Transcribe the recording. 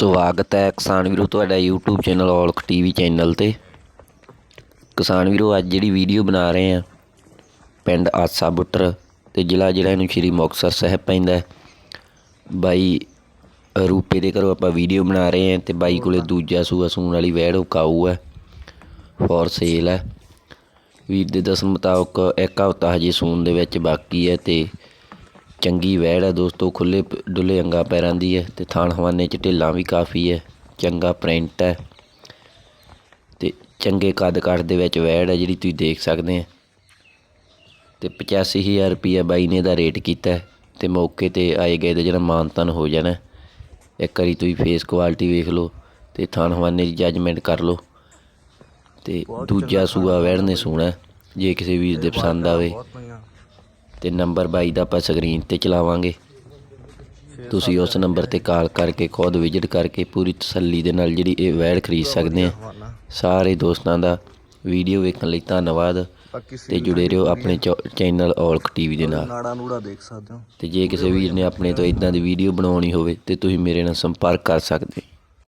ਸਵਾਗਤ ਹੈ ਕਿਸਾਨ ਵੀਰੋ, ਤੁਹਾਡਾ YouTube channel Aulakh TV channel ਤੇ। ਕਿਸਾਨ ਵੀਰੋ, ਅੱਜ ਜਿਹੜੀ ਵੀਡੀਓ ਬਣਾ ਰਹੇ ਆ ਪਿੰਡ ਆਸਾ ਬੁੱਟਰ ਤੇ ਜ਼ਿਲ੍ਹਾ ਜਿਹੜਾ ਇਹਨੂੰ ਸ਼੍ਰੀ ਮੁਕਤਸਰ ਸਾਹਿਬ ਪੈਂਦਾ ਬਾਈ ਰੂਪੇ ਦੇ ਘਰੋਂ ਆਪਾਂ ਵੀਡੀਓ ਬਣਾ ਰਹੇ ਆ ਤੇ ਬਾਈ ਕੋਲੇ ਦੂਜਾ ਸੂਆ ਸੂਣ ਵਾਲੀ ਵੈੜ, ਉਹ ਕਾਊ ਹੈ, ਫੋਰ ਸੇਲ ਹੈ। ਵੀਰ ਦੇ ਦੱਸਣ ਮੁਤਾਬਕ ਇੱਕ ਹਫ਼ਤਾ ਹਜੇ ਸੂਣ ਦੇ ਵਿੱਚ ਬਾਕੀ ਹੈ ਤੇ ਚੰਗੀ ਵੈੜ ਹੈ ਦੋਸਤੋ ਖੁੱਲੇ ਡੁੱਲੇ ਅੰਗਾ ਪੈਰਾਂ ਦੀ ਹੈ ਤੇ ਥਾਣ ਹਵਾਨੇ ਚ ਢਿੱਲਾਂ ਵੀ ਕਾਫੀ ਹੈ ਚੰਗਾ ਪ੍ਰਿੰਟ ਹੈ ਤੇ ਚੰਗੇ ਕੱਦ ਕਾਠ ਦੇ ਵਿੱਚ ਵੈੜ ਹੈ ਜਿਹੜੀ ਤੁਸੀਂ ਦੇਖ ਸਕਦੇ ਆ ਤੇ 85000 ਰੁਪਈਆ ਬਾਈ ਨੇ ਦਾ ਰੇਟ ਕੀਤਾ ਤੇ ਮੌਕੇ ਤੇ ਆਏ ਗਏ ਦਾ ਜਿਹੜਾ ਮਾਨਤਨ ਹੋ ਜਾਣਾ। ਇੱਕ ਵਾਰੀ ਤੁਸੀਂ ਫੇਸ ਕੁਆਲਿਟੀ ਵੇਖ ਲਓ ਤੇ ਥਾਣ ਹਵਾਨੇ ਦੀ ਜੱਜਮੈਂਟ ਕਰ ਲਓ ਤੇ ਦੂਜਾ ਸੂਆ ਵੈੜ ਨੇ ਸੋਣਾ। ਜੇ ਕਿਸੇ ਵੀਰ ਦੇ ਪਸੰਦ ਆਵੇ ਤੇ ਨੰਬਰ ਬਾਈ ਦਾ ਆਪਾਂ ਸਕਰੀਨ ਤੇ ਚਲਾਵਾਂਗੇ। ਤੁਸੀਂ ਉਸ ਨੰਬਰ ਤੇ ਕਾਲ ਕਰਕੇ ਖੁਦ ਵਿਜ਼ਿਟ ਕਰਕੇ ਪੂਰੀ ਤਸੱਲੀ ਦੇ ਨਾਲ ਜਿਹੜੀ ਇਹ ਵੈੜ ਖਰੀਦ ਸਕਦੇ ਆ। ਸਾਰੇ ਦੋਸਤਾਂ ਦਾ ਵੀਡੀਓ ਵੇਖਣ ਲਈ ਧੰਨਵਾਦ ਤੇ ਜੁੜੇ ਰਹੋ ਆਪਣੇ ਚੈਨਲ ਔਲਖ ਟੀਵੀ ਦੇ ਨਾਲ। ਨਾੜਾ ਨੂੜਾ ਦੇਖ ਸਕਦੇ ਹੋ। ਤੇ ਜੇ ਕਿਸੇ ਵੀਰ ਨੇ ਆਪਣੇ ਤੋਂ ਇਦਾਂ ਦੀ ਵੀਡੀਓ ਬਣਾਉਣੀ ਹੋਵੇ ਤੇ ਤੁਸੀਂ ਮੇਰੇ ਨਾਲ ਸੰਪਰਕ ਕਰ ਸਕਦੇ